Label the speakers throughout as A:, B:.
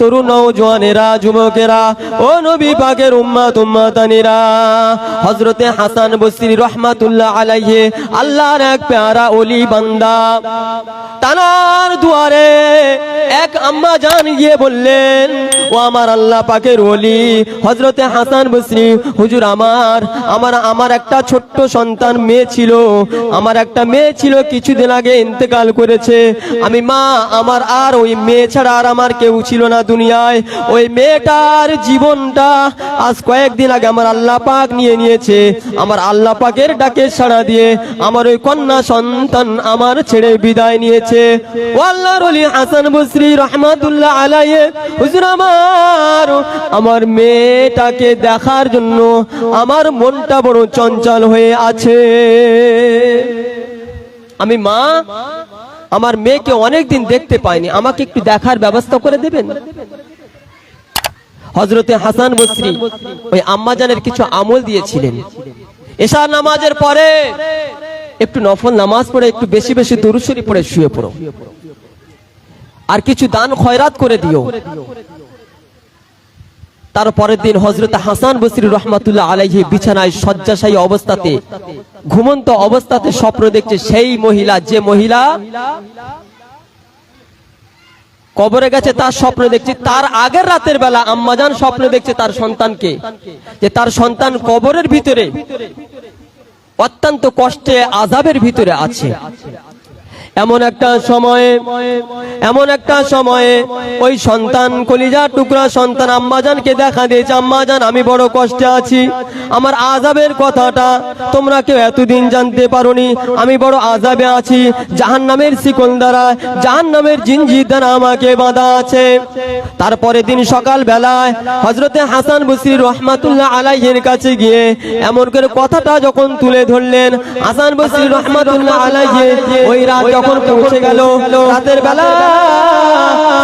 A: তরুণ নৌজওয়ানেরা যুবকেরা, ও নবী পাকের উম্মাত উম্মাতানিরা। হযরতে হাসান বসরি রহমাতুল্লাহ আলাইহি, আল্লাহর এক প্যারা ওলি বান্দা। তানার দুয়ারে এক আম্মা জান গিয়ে বললেন, ও আমার আল্লাহ পাকের ওলি, হযরতে হাসান বসরি, হুজুর আমার আমার আমার একটা ছোট্ট সন্তান মেয়ে ছিল। আমার একটা মেয়ে ছিল, কিছুদিন আগে ইন্তেকাল করেছে। আমি মা, আমার আর ওই মেয়ে ছাড়া আর আমার কেউ ছিল না। দুনিয়ায়। ওই মেয়েটার জীবনটা আজ কয়েকদিন আগে আমার আল্লাহ পাক নিয়ে নিয়েছে। আমার আল্লাহ পাকের ডাকে সাড়া দিয়ে আমার ওই কন্যা সন্তান আমার ছেড়ে বিদায় নিয়েছে। ও আল্লাহর ওলি হাসান বসরি রহমাতুল্লাহ আলাইহি। হুজুর আমার আমার মেয়েটাকে দেখার জন্য আমার মনটা বড় চঞ্চল হয়ে আছে। আমি মা আমার মেয়েকে অনেকদিন দেখতে পাইনি। আমাকে একটু দেখার ব্যবস্থা করে দেবেন? হজরতে হাসান বসরি ওই আম্মাজানের কিছু আমল দিয়েছিলেন। এশা নামাজের পরে একটু নফল নামাজ পড়ে, একটু বেশি বেশি দরুসরি পড়ে শুয়ে পড়ো। আর কিছু দান খয়রাত করে দিও। তার পরের দিন হজরত হাসান বসরি রহমাতুল্লাহ আলাইহি বিছানায় শয্যাশায়ী অবস্থাতে, ঘুমন্ত অবস্থাতে স্বপ্ন দেখছে সেই মহিলা, যে মহিলা কবরে গেছে, তার স্বপ্ন দেখছে, তার আগের রাতের বেলা আম্মাজান স্বপ্ন দেখছে তার সন্তানকে, যে তার সন্তান কবরের ভিতরে অত্যন্ত কষ্টে আজাবের ভিতরে আছে। এমন একটা সময়ে, এমন একটা সময়ে ওই সন্তান কলিজা টুকরা সন্তান আম্মাজানকে দেখা দিয়েছে, আম্মাজান, আমি বড় কষ্টে আছি। আমার আজাবের কথাটা তোমরা কেউ এতদিন জানতে পারোনি। আমি বড় আজাবে আছি জাহান নামের শিকল দ্বারা জাহান নামের জিনজির দ্বারা আমাকে বাঁধা আছে। তারপরে দিন সকাল বেলায় হজরতে হাসান বসরি রহমাতুল্লাহ আলাইহের কাছে গিয়ে এমন করে কথাটা যখন তুলে ধরলেন, হাসান বসরি রহমাতুল্লাহ আলাইহে ওই রাত যখন পৌঁছে গেল রাতের বেলা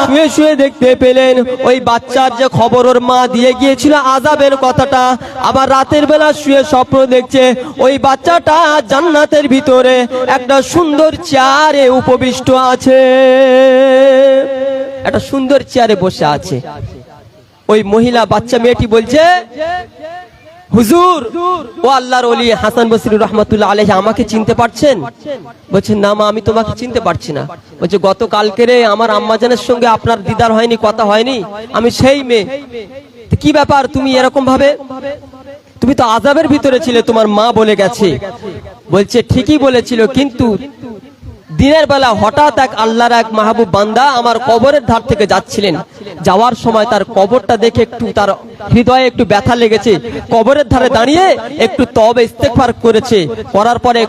A: শুয়ে শুয়ে দেখতে পেলেন ওই বাচ্চার যে খবর ওর মা দিয়ে গিয়েছিল আজাবের কথাটা। আবার রাতের বেলা শুয়ে স্বপ্ন দেখছে ওই বাচ্চাটা জান্নাতের ভিতরে একটা সুন্দর চেয়ারে উপবিষ্ট আছে। একটা সুন্দর চেয়ারে বসে আছে। ওই মহিলা বাচ্চা মেয়েটি বলছে হুজুর, ও আল্লাহর ওলি হাসান বসির রহমাতুল্লাহ আলাইহি আমাকে চিনতে পারছেন? বলছেন না মা, আমি তোমাকে চিনতে পারছি না। বলছে, গতকালকে রে আমার আম্মাজানের সঙ্গে আপনার দিদার হয়নি, কথা হয়নি। আমি সেই মেয়ে। কি ব্যাপার তুমি এরকম ভাবে? তুমি তো আজাবের ভিতরে ছিলে, তোমার মা বলে গেছে। বলছে, ঠিকই বলেছিল, কিন্তু দিনের বেলা হঠাৎ এক আল্লাহর এক মাহবুব বান্দা আমার কবরের ধার থেকে যাচ্ছিলেন। যাওয়ার সময় তার কবরটা দেখে একটু তার হৃদয়ে একটু ব্যথা লেগেছে। কবরের ধারে দাঁড়িয়ে একটু তবে ইস্তেকফার করেছে। করার পরে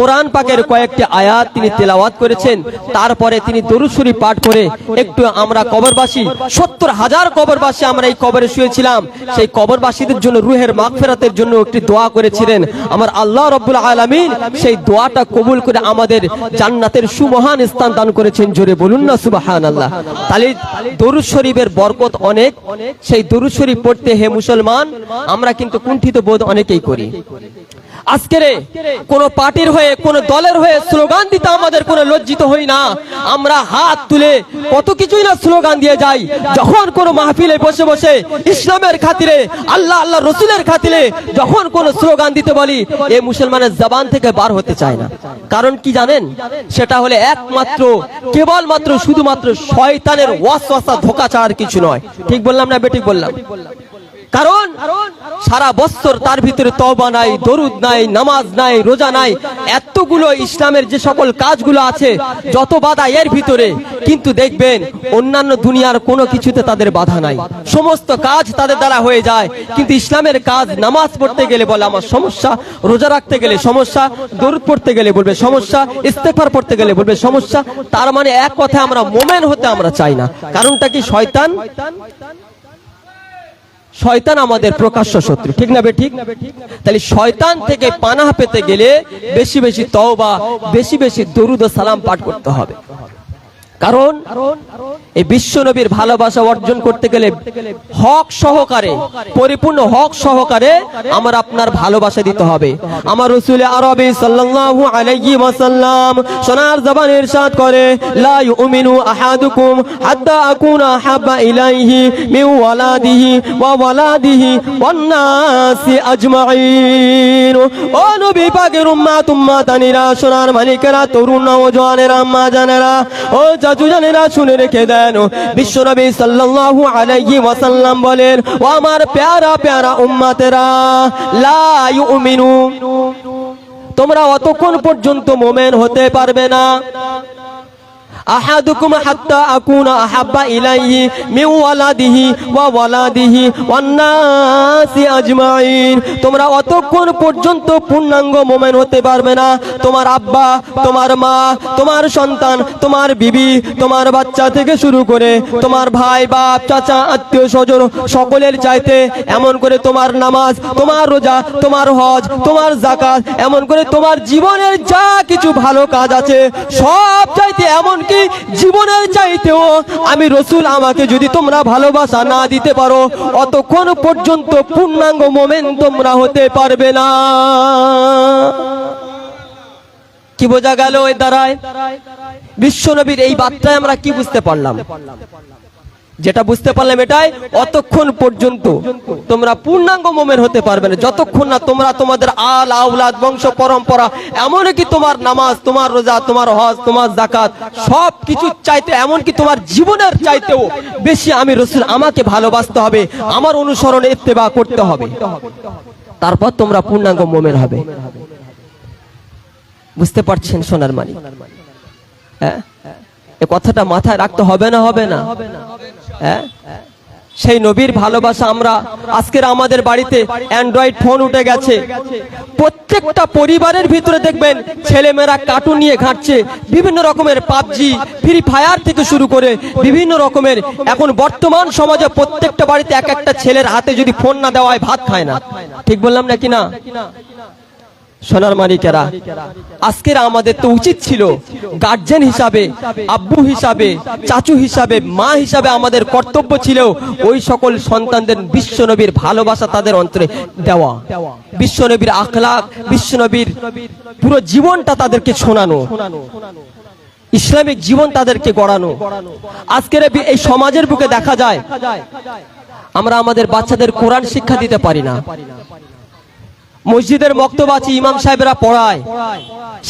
A: কোরআন পাকের কয়েকটি আয়াত তিনি তেলাওয়াত করেছেন। তারপরে তিনি দরুশরী পাঠ করে একটু আমরা কবরবাসী, সত্তর হাজার কবরবাসী আমরা এই কবরে শুয়েছিলাম। সেই কবরবাসীদের জন্য রুহের মাগফেরাতের জন্য একটি দোয়া করেছিলেন। আমার আল্লাহ রব্বুল আলামিন সেই দোয়াটা কবুল করে আমাদের জান্নাতের সুমহান স্থান দান করেছেন। জোরে বলুন না সুবাহান আল্লাহ তাহলে দরুদ শরীফের বরকত অনেক, সেই দুরুদ শরীফ পড়তে হে মুসলমান, আমরা কিন্তু কুণ্ঠিত বোধ অনেকেই করি। আজকের কোন পার্টির হয়ে, কোন দলের হয়ে স্লোগান দিতে আমাদের কোনো লজ্জিত হই না। আমরা হাত তুলে কত কিছুই না স্লোগান দিয়ে যাই। যখন কোন মাহফিলে বসে বসে ইসলামের খাতিরে, আল্লাহ আল্লাহ রসুলের খাতিরে যখন কোন স্লোগান দিতে বলি, এ মুসলমানের জবান থেকে বার হতে চায় না। কারণ কি জানেন? সেটা হলে একমাত্র, কেবলমাত্র, শুধুমাত্র শয়তানের ওয়াসওয়াসা ধোকা ছাড়ার কিছু নয়। ঠিক বললাম না বেঠিক বললাম? কারণ সারা বছর তার ভিতরে তওবা নাই, দরুদ নাই, নামাজ নাই, রোজা নাই। এতগুলো ইসলামের যে সকল কাজগুলো আছে, যত বাধা এর ভিতরে। কিন্তু দেখবেন, অন্যান্য দুনিয়ার কোনো কিছুতে তাদের বাধা নাই। সমস্ত কাজ তাদের দ্বারা হয়ে যায়। কিন্তু ইসলামের কাজ নামাজ পড়তে গেলে বলে, আমার সমস্যা। রোজা রাখতে গেলে সমস্যা, দরুদ পড়তে গেলে বলবে সমস্যা, ইস্তেফার পড়তে গেলে বলবে সমস্যা। তার মানে এক কথা আমরা মোমেন হতে আমরা চাই না। কারণটা কি, শয়তান? শয়তান আমাদের প্রকাশ্য শত্রু। ঠিক না ঠিক? তাহলে শয়তান থেকে পানাহ পেতে গেলে বেশি বেশি তওবা। বেশি বেশি দরুদ ও সালাম পাঠ করতে হবে। কারণ এই বিশ্ব নবীর ভালোবাসা অর্জন করতে গেলে হক সহকারে, পরিপূর্ণ হক সহকারে আমার আপনার ভালোবাসা দিতে হবে। আমার রসুল আরবি সাল্লাল্লাহু আলাইহি ওয়াসাল্লাম সোনার জবান ইরশাদ করে, লা ইউমিনু আহাদুকুম হাত্তা আকুনা ইলাইহি মিন ওয়ালাদিহি ওয়া ওয়ালাদিহি ওয়ান নাসি আজমাইন। ও নবী পাকের উম্মাত, উম্মাতানিরা, সোনার মালিকেরা, তরুণ জানেরা, ও চাচু জানেরা শুনে রেখে দেন। বিশ্বনবী সাল্লাল্লাহু আলাইহি ওয়াসাল্লাম বলেন, ও আমার প্যারা প্যারা উম্মাতেরা, লা ইউমিনু তোমরা অতক্ষণ পর্যন্ত মোমেন হতে পারবে না। আহাদুকুম হাত্তা আকুনা আহাব্বা ইলাইহি মিন ওয়ালাদিহি ওয়া ওয়ালাদিহি ওয়ান নাসি আজমাইন। তোমরা অতক্ষণ পর্যন্ত পূর্ণাঙ্গ মোমেন হতে পারবে না। তোমার আব্বা, তোমার মা, তোমার সন্তান, তোমার বিবি, তোমার বাচ্চা থেকে শুরু করে তোমার ভাই, বাপ, চাচা, আত্মীয় স্বজন সকলের চাইতে এমন করে তোমার নামাজ, তোমার রোজা, তোমার হজ, তোমার জাকাত এমন করে তোমার জীবনের যা কিছু ভালো কাজ আছে, সব চাইতে এমন কি জীবনের চাইতেও আমি রসুল, আমাকে যদি তোমরা ভালোবাসা না দিতে পারো, অতক্ষণ পর্যন্ত পূর্ণাঙ্গ মোমেন তোমরা হতে পারবে না। কি বোঝা গেল এর দ্বারায়? বিশ্বনবীর এই বার্তায় আমরা কি বুঝতে পারলাম? যেটা বুঝতে পারলাম এটাই, অতক্ষণ পর্যন্ত তোমরা পূর্ণাঙ্গ মোমের হতে পারবে না। যতক্ষণ না তোমরা তোমাদের আল আউলাদ, বংশ, পরম্পরা, এমনকি তোমার নামাজ, তোমার রোজা, তোমার হজ, তোমার জাকাত সব কিছু চাইতে, এমনকি তোমার জীবনের চাইতেও বেশি আমি রসুল আমাকে ভালোবাসতে হবে, আমার অনুসরণে ইত্তেবা করতে হবে। তারপর তোমরা পূর্ণাঙ্গ মোমের হবে। বুঝতে পারছেন, সোনার মানিক? হ্যাঁ? এ কথাটা মাথায় রাখতে হবে না হবে না? হ্যাঁ? সেই নবীর ভালোবাসা আমরা আজকের আমাদের বাড়িতে অ্যান্ড্রয়েড ফোন উঠে গেছে। প্রত্যেকটা পরিবারের ভিতরে দেখবেন ছেলেমেয়েরা কার্টুন নিয়ে ঘাঁটছে, বিভিন্ন রকমের পাবজি ফ্রি ফায়ার থেকে শুরু করে বিভিন্ন রকমের। এখন বর্তমান সমাজে প্রত্যেকটা বাড়িতে এক একটা ছেলের হাতে যদি ফোন না দেওয়া হয়, ভাত খায় না। ঠিক বললাম নাকি না? সোনার মালিকেরা, আজকের আমাদের তো উচিত ছিল গার্জেন হিসাবে, আব্বু হিসাবে, চাচু হিসাবে, মা হিসাবে আমাদের কর্তব্য ছিল ওই সকল সন্তানদের বিশ্বনবীর ভালোবাসা তাদের অন্তরে দেওয়া। বিশ্বনবীর আখলাক বিশ্বনবীর পুরো জীবনটা তাদেরকে শোনানো। ইসলামিক জীবন তাদেরকে গড়ানো। আজকের এই সমাজের বুকে দেখা যায়, আমরা আমাদের বাচ্চাদের কোরআন শিক্ষা দিতে পারি না। মসজিদের বক্তব্য আছে, ইমাম সাহেবরা পড়ায়।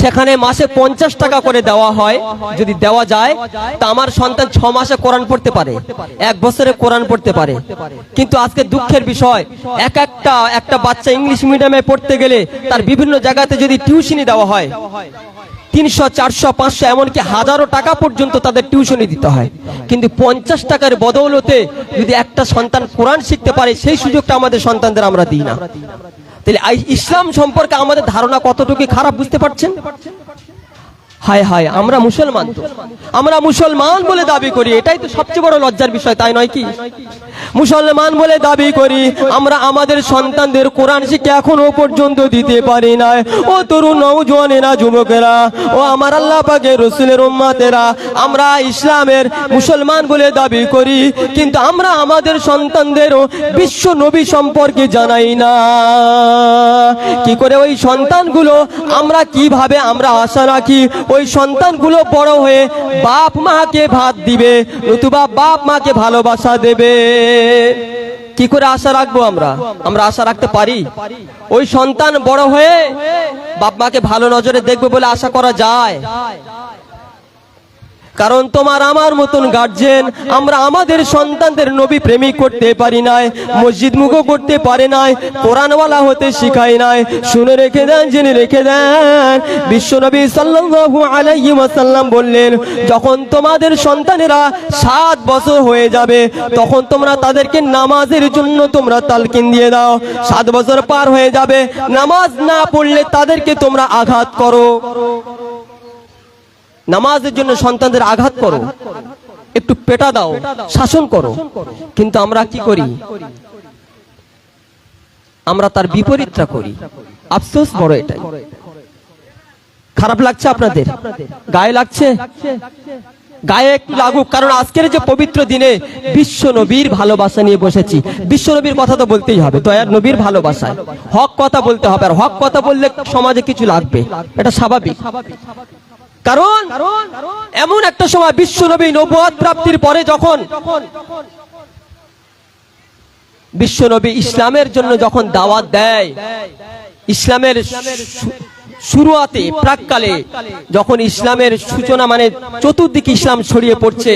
A: সেখানে মাসে পঞ্চাশ টাকা করে দেওয়া হয়। যদি দেওয়া যায়, তা আমার সন্তান ছ মাসে কোরআন পড়তে পারে। এক বছরে কোরআন পড়তে পারে। কিন্তু আজকে দুঃখের বিষয়, এক একটা একটা বাচ্চা ইংলিশ মিডিয়ামে পড়তে গেলে তার বিভিন্ন জায়গাতে যদি টিউশনি দেওয়া হয়, তিনশো, চারশো, পাঁচশো, এমনকি হাজারো টাকা পর্যন্ত তাদের টিউশনি দিতে হয়। কিন্তু পঞ্চাশ টাকার বদৌলতে যদি একটা সন্তান কোরআন শিখতে পারে, সেই সুযোগটা আমাদের সন্তানদের আমরা দিই না। তাহলে ইসলাম সম্পর্কে আমাদের ধারণা কতটুকু খারাপ বুঝতে পারছেন? হায় হায়, আমরা মুসলমান তো। আমরা মুসলমান বলে দাবি করি, এটাই তো সবচেয়ে বড় লজ্জার বিষয়, তাই নয় কি? মুসলমান বলে দাবি করি, আমরা আমাদের সন্তানদের কোরআন শিক্ষা এখনও পর্যন্ত দিতে পারি না ও তরুণ নৌজওয়ানেরা যুবকেরা, ও আমার আল্লাহ পাকে রসুলের উম্মাতেরা, আমরা ইসলামের মুসলমান বলে দাবি করি, কিন্তু আমরা আমাদের সন্তানদেরও বিশ্ব নবী সম্পর্কে জানাই না। কি করে ওই সন্তানগুলো আমরা কীভাবে আমরা আশা রাখি? ওই সন্তানগুলো বড় হয়ে বাপ মাকে ভাত দিবে, নতুবা বাপ মাকে ভালোবাসা দেবে। কি করে আশা রাখব আমরা? আমরা আশা রাখতে পারি? ওই সন্তান বড় হয়ে বাপ মাকে ভালো নজরে দেখবে বলে আশা করা যায়। কারণ তোমার আমার মতন গার্জেন আমরা আমাদের সন্তানদের নবী প্রেমিক করতে পারি নাই, মসজিদ মুখো করতে পারে নাই, কোরআনওয়ালা হতে শিখাই নাই। শুনে রেখে দেন, জেনে রেখে দেন। বিশ্বনবী সাল্লাল্লাহু আলাইহি ওয়াসাল্লাম বললেন, যখন তোমাদের সন্তানেরা সাত বছর হয়ে যাবে, তখন তোমরা তাদেরকে নামাজের জন্য তোমরা তালকিন দিয়ে দাও। সাত বছর পার হয়ে যাবে, নামাজ না পড়লে তাদেরকে তোমরা আঘাত করো। নামাজের জন্য সন্তানদের আঘাত করো। একটু পেটা দাও, শাসন করো। কিন্তু আমরা কি করি? আমরা তার বিপরীতটা করি। আফসোস বড় এটাই। খারাপ লাগছে আপনাদের? গায়ে লাগছে? গায়ে একটু লাগুক, কারণ আজকের যে পবিত্র দিনে বিশ্ব নবীর ভালোবাসা নিয়ে বসেছি। বিশ্ব নবীর কথা তো বলতেই হবে, দয়ার নবীর ভালোবাসায়। হক কথা বলতে হবে, আর হক কথা বললে সমাজে কিছু লাগবে। এটা স্বাভাবিক। কারণ এমন একটা সময় বিশ্ব নবী নবুয়াদ প্রাপ্তির পরে যখন বিশ্ব নবী ইসলামের জন্য যখন দাওয়াত দেয়, ইসলামের শুরুয়াতে, প্রাককালে, যখন ইসলামের সূচনা মানে চতুর্দিকে ইসলাম ছড়িয়ে পড়ছে,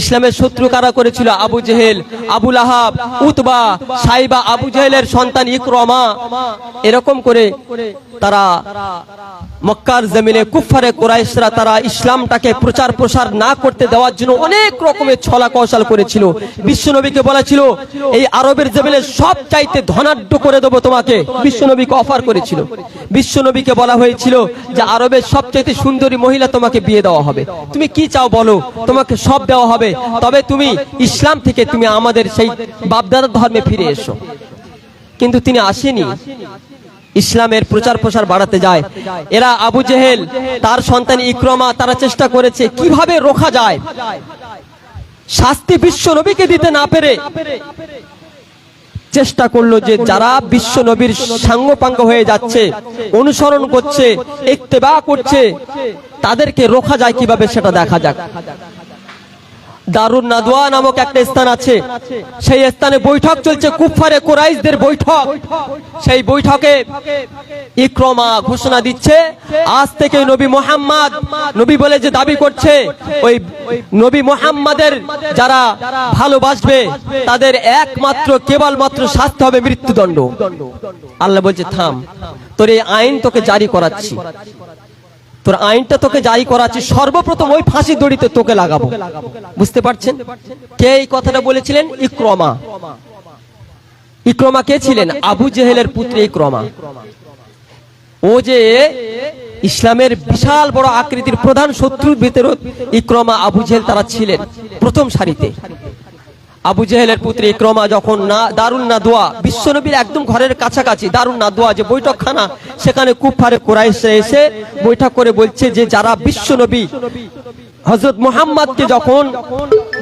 A: ইসলামের শত্রু কারা করেছিল? আবু জেহেল, আবুল আহাব, উতবা, সাইবা, আবু জেহেলের সন্তান ইকরমা। এরকম করে তারা মক্কার জমিনে কুফারে কোরাইশরা তারা ইসলামটাকে প্রচার প্রসার না করতে দেওয়ার জন্য অনেক রকমের ছলা কৌশল করেছিল। বিশ্বনবীকে বলেছিল, এই আরবের জমিনে সব চাইতে ধনাঢ্য করে দেবো তোমাকে। বিশ্বনবীকে অফার করেছিল। বিশ্বনবীকে বলা হয়েছিল যে আরবের সবচাইতে সুন্দরী মহিলা তোমাকে বিয়ে দেওয়া হবে। তুমি কি চাও বলো? তোমাকে সব দেওয়া হবে। তবে তুমি ইসলাম থেকে তুমি আমাদের সেই বাপদাদার ধর্মে ফিরে এসো। কিন্তু তিনি আসেনি। ইসলামের প্রচার প্রসার বাড়াতে যায়। এরা আবু জেহেল, তার সন্তান ইক্রমা, তারা চেষ্টা করেছে কীভাবে রোখা যায়। শাস্তি বিশ্ব নবীকে দিতে না পেরে চেষ্টা করল যে যারা বিশ্ব নবীর সাঙ্গপাঙ্গ হয়ে যাচ্ছে অনুসরণ করছে ইত্তেবা করছে তাদেরকে রোখা যায় কীভাবে সেটা দেখা যাক। দারুণ নাদোয়া নামক একটা স্থান আছে। সেই স্থানে বৈঠক চলছে কুফারে কোরাইশদের বৈঠক। সেই বৈঠকে ইক্রমা ঘোষণা দিচ্ছে। আজ থেকে নবী মোহাম্মদ, নবী বলে যে দাবি করছে, ওই নবী মোহাম্মদের যারা ভালোবাসবে, তাদের একমাত্র, কেবলমাত্র শাস্তি হবে মৃত্যুদণ্ড। আল্লাহ বলছে, থাম, তোর এই আইন তোকে জারি করাচ্ছি। তোর আইনটা তোকে জারি করাচ্ছি, সর্বপ্রথম ওই ফাঁসি দড়িতে তোকে লাগাবো। বুঝতে পারছেন? কে এই কথাটা বলেছিলেন? ইক্রমা। ইক্রমা কে ছিলেন? আবু জেহেলের পুত্র ইক্রমা। ও যে ইসলামের বিশাল বড় আকৃতির প্রধান শত্রুর ভিতরে ইক্রমা আবু জেহেল তারা ছিলেন, প্রথম সারিতে। আবু জেহেলের পুত্র ইক্রমা যখন না দারুণ না দোয়া বিশ্বনবীর একদম ঘরের কাছাকাছি দারুণ না দোয়া যে বৈঠকখানা সেখানে কুফারে কোরাইশে এসে বৈঠক করে বলছে যে যারা বিশ্বনবী হজরত মোহাম্মদকে যখন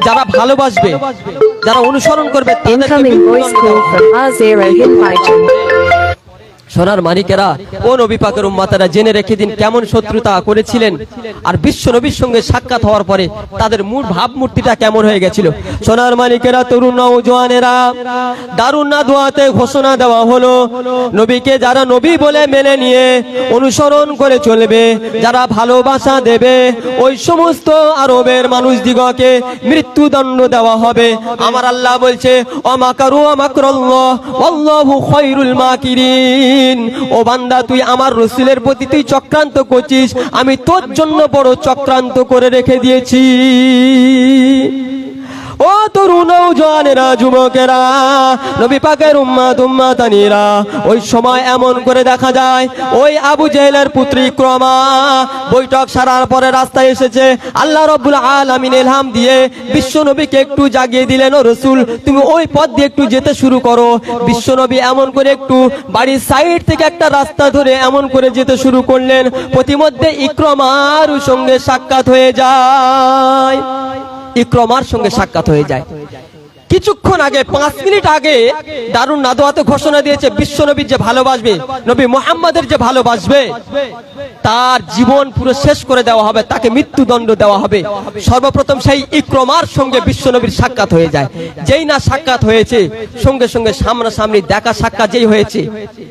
A: যারা ভালোবাসবে যারা অনুসরণ করবে তাদেরকে সোনার মানিকেরা ও নবী পাকের উম্মাতারা জেনে রেখে দিন কেমন শত্রুতা করেছিলেন। আর বিশ্ব নবীর সঙ্গে সাক্ষাৎ হওয়ার পরে তাদের মূল ভাবমূর্তিটা কেমন হয়ে গেছিল? সোনার মানিকেরা তরুণ নৌজওয়ানেরা দারুণ না দোয়াতে ঘোষণা দেওয়া হলো। নবীকে যারা নবী বলে মেনে নিয়ে অনুসরণ করে চলবে, যারা ভালোবাসা দেবে, ওই সমস্ত আরবের মানুষ দিগকে মৃত্যুদণ্ড দেওয়া হবে। আমার আল্লাহ বলছে, অমাকারু অমাকরল্লাহ আল্লাহু খৈরুল মাকিরিন। ও বান্দা, তুই আমার রসুলের প্রতি তুই চক্রান্ত করছিস। আমি তোর জন্য বড় চক্রান্ত করে রেখে দিয়েছি। ও তরুণ জওয়ানেরা, যুবকেরা, নবী পাকের ওই সময় এমন করে দেখা যায়, ওই আবু জেহেলের পুত্রী বৈঠক সারার পরে রাস্তায় এসেছে, আল্লাহ রব্বুল আলামিন এলহাম দিয়ে বিশ্ব একটু জাগিয়ে দিলেন রসুল, তুমি ওই পথ দিয়ে একটু যেতে শুরু করো। বিশ্ব নবী এমন করে একটু বাড়ির সাইড থেকে একটা রাস্তা ধরে এমন করে যেতে শুরু করলেন, প্রতিমধ্যে ইক্রমার সঙ্গে সাক্ষাৎ হয়ে যায়। ইক্রমার সঙ্গে সাক্ষাৎ হয়ে যায়। কিছুক্ষণ আগে, পাঁচ মিনিট আগে দারুণ নাদোয়াতে ঘোষণা দিয়েছে, বিশ্ব নবীর যে ভালোবাসবে, নবী মোহাম্মদের যে ভালোবাসবে, তার জীবন পুরো শেষ করে দেওয়া হবে, তাকে মৃত্যুদণ্ড দেওয়া হবে। সর্বপ্রথম সেই ইক্রমার সঙ্গে বিশ্ব নবীর সাক্ষাৎ হয়ে যায়। যেই না সাক্ষাৎ হয়েছে, সঙ্গে সঙ্গে সামনাসামনি দেখা সাক্ষাৎ যেই হয়েছে,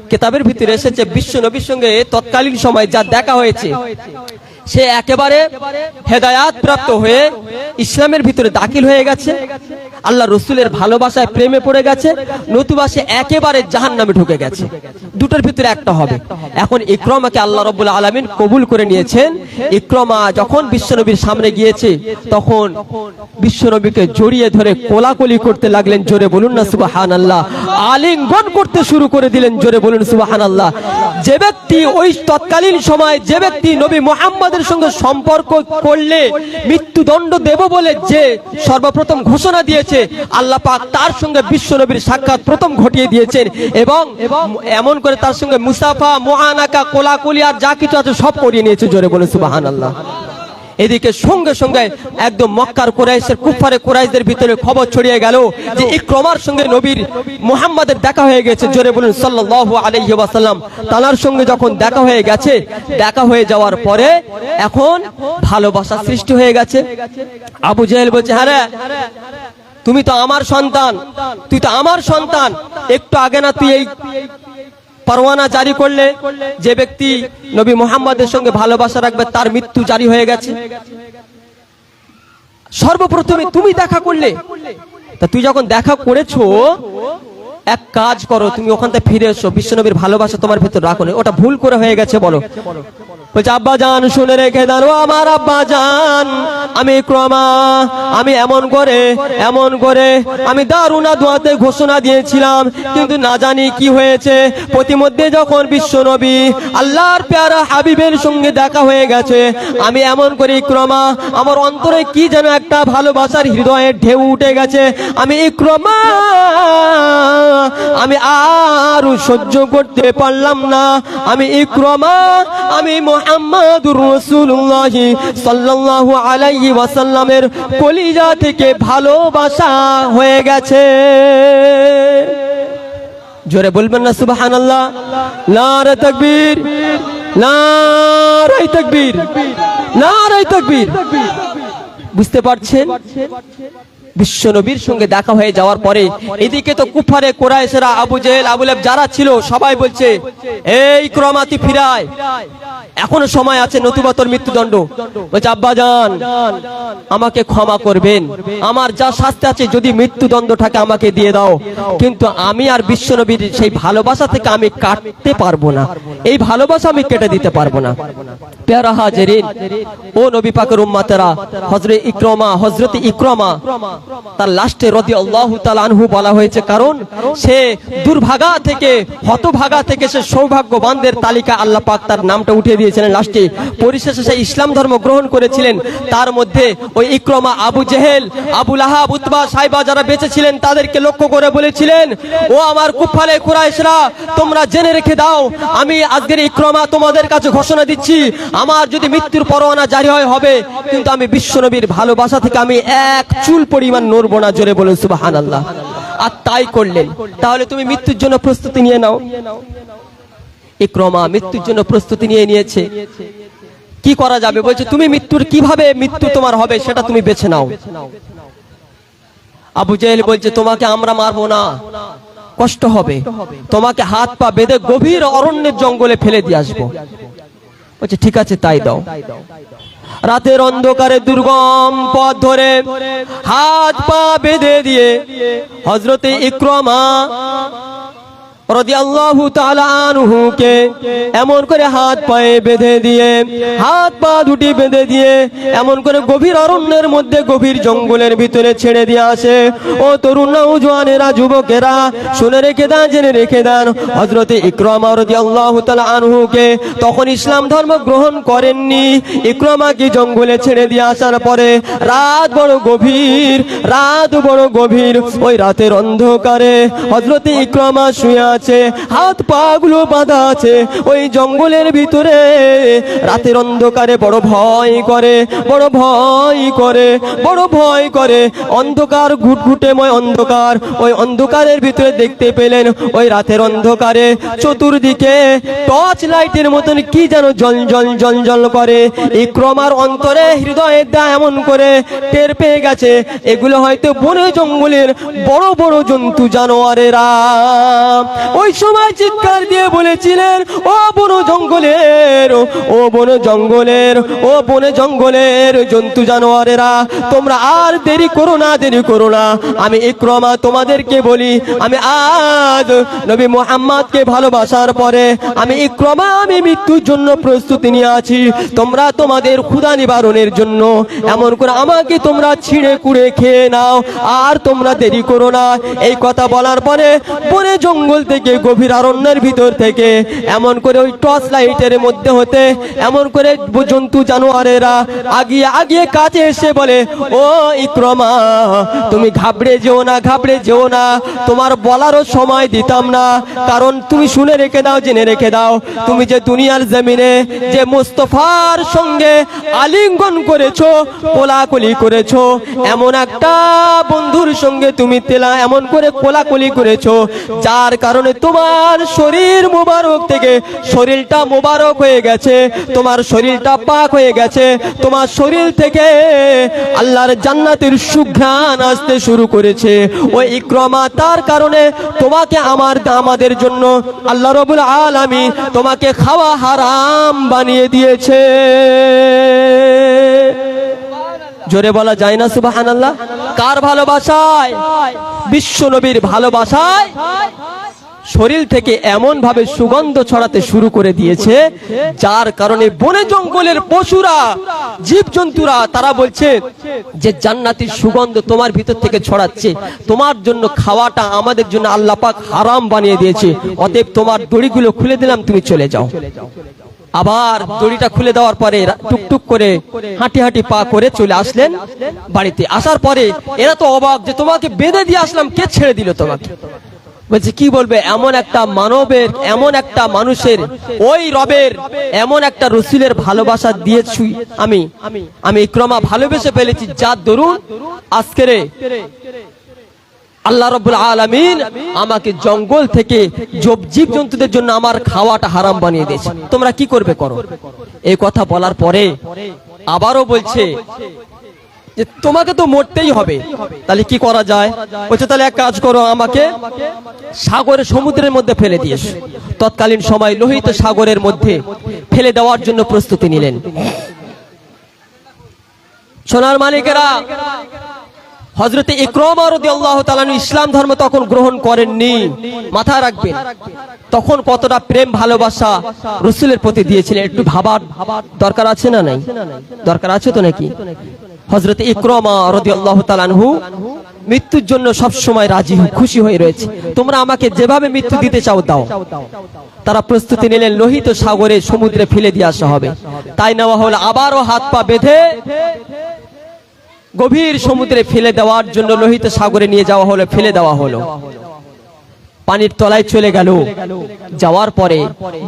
A: কেতাবের ভিতরে এসেছে বিশ্ব নবীর সঙ্গে তৎকালীন সময় যা দেখা হয়েছে, সে একেবারে হেদায়াত প্রাপ্ত হয়ে ইসলামের ভিতরে দাখিল হয়ে গেছে। আল্লাহ রসুলের ভালোবাসায় প্রেমে পড়ে গেছে। নতুবা সে একেবারে জাহান নামে ঢুকে গেছে। দুটোর ভিতরে একটা হবে। এখন ইক্রমাকে আল্লাহ রব্বুল আলমিন কবুল করে নিয়েছেন। ইক্রমা যখন বিশ্বনবীর সামনে গিয়েছে, তখন বিশ্বনবীকে জড়িয়ে ধরে কোলাকুলি করতে লাগলেন, জোরে বলুন না সুবাহান আল্লাহ আলিঙ্গন করতে শুরু করে দিলেন, জোরে বলুন সুবাহান আল্লাহ যে ব্যক্তি ওই তৎকালীন সময় যে ব্যক্তি নবী মোহাম্মদের সঙ্গে সম্পর্ক করলে, মৃত্যুদণ্ড দেব বলে যে সর্বপ্রথম ঘোষণা দিয়েছে, আল্লাহ পাক তার সঙ্গে বিশ্ব নবীর সাক্ষাৎ প্রথম ঘটিয়ে দিয়েছেন। এবং এমন করে তার সঙ্গে মুসাফা মোহানাকা কোলাকুলি আর যা কিছু আছে সব করিয়ে নিয়েছে, জোরে বলে সুবাহান আল্লাহ এদিকে সঙ্গে সঙ্গে একদম মক্কার কোরাইশের কুফারে কোরাইশদের ভিতরে খবর ছড়িয়ে গেল যে ইক্রমার সঙ্গে নবীর মুহাম্মাদের দেখা হয়ে গেছে, জোরে বলুন সাল্লাল্লাহু আলাইহি ওয়াসাল্লাম। তানার সঙ্গে যখন দেখা হয়ে গেছে, দেখা হয়ে যাওয়ার পরে এখন ভালোবাসা সৃষ্টি হয়ে গেছে। আবু জেহেল বলছে হ্যাঁ তুমি তো আমার সন্তান, তুই তো আমার সন্তান, একটু আগে না তুই এই পরোয়ানা জারি করলে যে ব্যক্তি নবী মোহাম্মদের সঙ্গে ভালোবাসা রাখবে, তার মৃত্যু জারি হয়ে গেছে। সর্বপ্রথমে তুমি দেখা করলে। তা তুই যখন দেখা করেছ, এক কাজ করো, তুমি ওখান থেকে ফিরে এসো। বিশ্বনবীর ভালোবাসা তোমার ভেতর রাখো। ওটা ভুল করে হয়ে গেছে, বলো। বলছে শুনে রেখে দেন ও আমার আব্বা আমি ক্রমা, আমি এমন করে এমন করে, আমি দারুণা দোয়াতে ঘোষণা দিয়েছিলাম। কিন্তু না জানি কি হয়েছে। প্রতিমধ্যে যখন বিশ্বনবী আল্লাহর প্যারা হাবিবের সঙ্গে দেখা হয়ে গেছে, আমি এমন করে, ক্রমা, আমার অন্তরে কি যেন একটা ভালোবাসার হৃদয়ে ঢেউ উঠে গেছে। আমি ইক্রমা আমি আর সহ্য করতে পারলাম না। আমি ইক্রমা আমি মোহাম্মদুর রসুল্লাহ সাল্লাল্লাহু আলাইহি ওয়াসাল্লামের কলিজা থেকে ভালোবাসা হয়ে গেছে। জোরে বলবেন না, সুবহানাল্লাহ। নারে তাকবীর নারে তাকবীর নারে তাকবীর। বুঝতে পারছেন? বিশ্ব নবীর সঙ্গে দেখা হয়ে যাওয়ার পরে এদিকে তো কুফারে কোরাইশেরা, আবু জেহেল আবুলেব যারা ছিল, সবাই বলছে এই ক্রমাতি ফিরায়। এখনও সময় আছে নতুবা তোর মৃত্যুদণ্ড। বলছে আব্বা যান আমাকে ক্ষমা করবেন। আমার যা শাস্তি আছে যদি মৃত্যুদণ্ড থাকে আমাকে দিয়ে দাও কিন্তু আমি আর বিশ্ব নবীর সেই ভালোবাসা থেকে আমি কাটতে পারব না। এই ভালোবাসা আমি কেটে দিতে পারব না। প্যারা হাজেরিন ও নবী পাকের উম্মাতেরা হজরত ইক্রমা হজরত ইক্রমা তার লাস্টে রদি আল্লাহ আনহু বলা হয়েছে। কারণ সে দুর্ভাগা থেকে হতভাগা থেকে সে সৌভাগ্যবানদের তালিকা আল্লাহ পাক তার নামটা উঠিয়ে দিয়েছিলেন লাস্টে পরিশেষে সে ইসলাম ধর্ম গ্রহণ করেছিলেন। তার মধ্যে ওই Ikrima Abu Jahl, Abu Lahab, Utba, Shaiba যারা বেঁচে ছিলেন, তাদেরকে লক্ষ্য করে বলেছিলেন, ও আমার কুফালে কুরাইশরা, তোমরা জেনে রেখে দাও, আমি আজকের ইক্রমা তোমাদের কাছে ঘোষণা দিচ্ছি, আমার যদি মৃত্যুর পরোয়ানা জারি হয়, হবে। কিন্তু আমি বিশ্বনবীর ভালোবাসা থেকে আমি এক চুল পরিমাণ নড়বো না। জোরে বলে সুবাহান আর তাই করলেন। তাহলে তুমি মৃত্যুর জন্য প্রস্তুতি নিয়ে নাও। ইক্রমা মৃত্যুর জন্য প্রস্তুতি নিয়ে নিয়েছে। কি করা যাবে? বলছে, তুমি মৃত্যুর কীভাবে মৃত্যু তোমার হবে সেটা তুমি বেছে নাও। আবু জেহেল বলছে, তোমাকে আমরা মারবো না। কষ্ট হবে। তোমাকে হাত পা বেঁধে গভীর অরণ্যের জঙ্গলে ফেলে দিয়ে আসব। বলছে, ঠিক আছে, তাই দাও। রাতের অন্ধকারে দুর্গম পথ ধরে হাত পা বেঁধে দিয়ে হজরতে ইক্রমা আনহুকে এমন করে হাত পায়ে বেঁধে দিয়ে, হাত পা বেঁধে দিয়ে, এমন করে গভীর অরণ্যের মধ্যে গভীর জঙ্গলের ভিতরে ছেড়ে দিয়ে আসে। ও যুবকেরা, শুনে রেখে জেনে রেখে তখন ইসলাম ধর্ম গ্রহণ করেননি। ইকরামাকে জঙ্গলে ছেড়ে দিয়ে আসার পরে রাত বড় গভীর, রাত বড় গভীর, ওই রাতের অন্ধকারে হযরতে ইকরামা শুয়ে আছে, হাত পা গুলো বাঁধা আছে, ওই জঙ্গলের ভিতরে। রাতের অন্ধকারে বড় ভয় করে, বড় ভয় করে, বড় ভয় করে। অন্ধকার, ঘুটঘুটেময় অন্ধকার, ওই অন্ধকারের ভিতরে দেখতে পেলেন ওই রাতের অন্ধকারে। চতুর্দিকে টর্চ লাইটের মতন কি যেন জল জল জল জল করে। এই ক্রমার অন্তরে হৃদয়ে দা এমন করে টের পেয়ে গেছে, এগুলো হয়তো বনে জঙ্গলের বড় বড় জন্তু জানোয়ারেরা। ওই সময় চিৎকার দিয়ে বলেছিলেন, ও বন জঙ্গলের, ও বন জঙ্গলের, ও বনে জঙ্গলের জন্তু জানোয়ারেরা, তোমরা আর দেরি করো না, দেরি করো না। আমি ইক্রমা তোমাদেরকে বলি, আমি আজ নবী মোহাম্মদকে ভালোবাসার পরে আমি ইক্রমা, আমি মৃত্যুর জন্য প্রস্তুতি নিয়ে আছি। তোমরা তোমাদের ক্ষুধা নিবারণের জন্য এমন করে আমাকে তোমরা ছিঁড়ে কুড়ে খেয়ে নাও, আর তোমরা দেরি করো না। এই কথা বলার পরে বনে জঙ্গল থেকে গভীর অরণ্যের ভিতর থেকে, এমন করে ওই টর্চ লাইটের মধ্যে হতে, এমন করে জন্তু জানোয়ারেরা আগিয়ে আগিয়ে কাছে এসে বলে, ও ইক্রমা, তুমি ঘাবড়ে যেও না, ঘাবড়ে যেও না, তোমার বলারও সময় দিতাম না, কারণ তুমি শুনে রেখে দাও, জেনে রেখে দাও, তুমি যে দুনিয়ার জমিনে যে মুস্তফার সঙ্গে আলিঙ্গন করেছ, কোলাকুলি করেছ, এমন একটা বন্ধুর সঙ্গে তুমি তেলা, এমন করে কোলাকুলি করেছ, যার কারণে তোমার শরীর মোবারক থেকে শরীরটা মোবারক হয়ে গেছে তোমার শরীরটা পাক হয়ে গেছে তোমার শরীর থেকে আল্লাহর জান্নাতের সুঘ্রাণ আসতে শুরু করেছে। ওই ইক্রমা তার কারণে তোমাকে আমার আমাদের জন্য আল্লাহ রবুল আলামী তোমাকে খাওয়া হারাম বানিয়ে দিয়েছে। জোরে বলা যায় না সুবাহান আল্লাহ কার ভালোবাসায়। বিশ্ব নবীর ভালোবাসায়? শরীর থেকে এমন ভাবে সুগন্ধ ছড়াতে শুরু করে দিয়েছে, যার কারণে বনে জঙ্গলের পশুরা, জীবজন্তুরা, তারা বলছে যে জান্নাতির সুগন্ধ তোমার ভিতর থেকে ছড়াচ্ছে। তোমার জন্য খাওয়াটা আমাদের জন্য আল্লাহ পাক হারাম বানিয়ে দিয়েছে। অতএব তোমার দড়িগুলো খুলে দিলাম, তুমি চলে যাও। আবার দড়িটা খুলে দেওয়ার পরে টুকটুক করে হাঁটি হাঁটি পা করে চলে আসলেন বাড়িতে। আসার পরে এরা তো অবাক যে তোমাকে বেঁধে দিয়ে আসলাম, কে ছেড়ে দিল তোমাকে? বলছে, কি বলবে? এমন একটা মানবের, এমন একটা মানুষের, ওই রবের, এমন একটা রসুলের ভালোবাসা দিয়েছি আমি। আমি ইক্রমা ভালোবেসে ফেলেছি। যার দরুন আজকেরে আল্লাহ রব্বুল আলামিন আমাকে জঙ্গল থেকে জীব জন্তুদের জন্য আমার খাওয়াটা হারাম বানিয়ে দিয়েছে। তোমরা কি করবে করো? এই কথা বলার পরে আবারও বলছে যে তোমাকে তো মরতেই হবে। তাহলে কি করা যায়? বলছে, তাহলে এক কাজ করো, আমাকে সাগরে সমুদ্রের মধ্যে ফেলে দিয়েছ। তৎকালীন সময় লোহিত সাগরের মধ্যে ফেলে দেওয়ার জন্য প্রস্তুতি নিলেন। সোনার মালিকেরা হজরতে ইকরমা রাদিয়াল্লাহু তাআলা ইসলাম ধর্ম তখন গ্রহণ করেননি, মাথায় রাখবেন। তখন কতটা প্রেম, ভালোবাসা রসুলের প্রতি দিয়েছিলেন, একটু ভাবার দরকার আছে না নাই? দরকার আছে তো নাকি? হজরতে ইকরমা রাদিয়াল্লাহু তাআলা আনহু মৃত্যুর জন্য সব সময় রাজি খুশি হয়ে রয়েছে। তোমরা আমাকে যেভাবে মৃত্যু দিতে চাও, দাও। তারা প্রস্তুতি নিলেন, লোহিত সাগরে সমুদ্রে ফেলে দিয়ে আসা হবে। তাই নেওয়া হলো, আবারও হাত পা বেঁধে গভীর সমুদ্রে ফেলে দেওয়ার জন্য লোহিত সাগরে নিয়ে যাওয়া হলো, ফেলে দেওয়া হলো। পানির তলায় চলে গেল। যাওয়ার পরে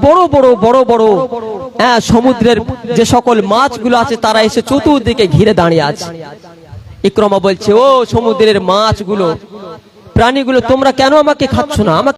A: বড় বড় বড় বড় হ্যাঁ সমুদ্রের যে সকল মাছগুলো আছে, তারা এসে চতুর্দিকে ঘিরে দাঁড়িয়ে আছে। ইক্রমা বলছে, ও সমুদ্রের মাছগুলো, প্রাণীগুলো, তোমরা কেন আমাকে খাচ্ছ না? আমাকে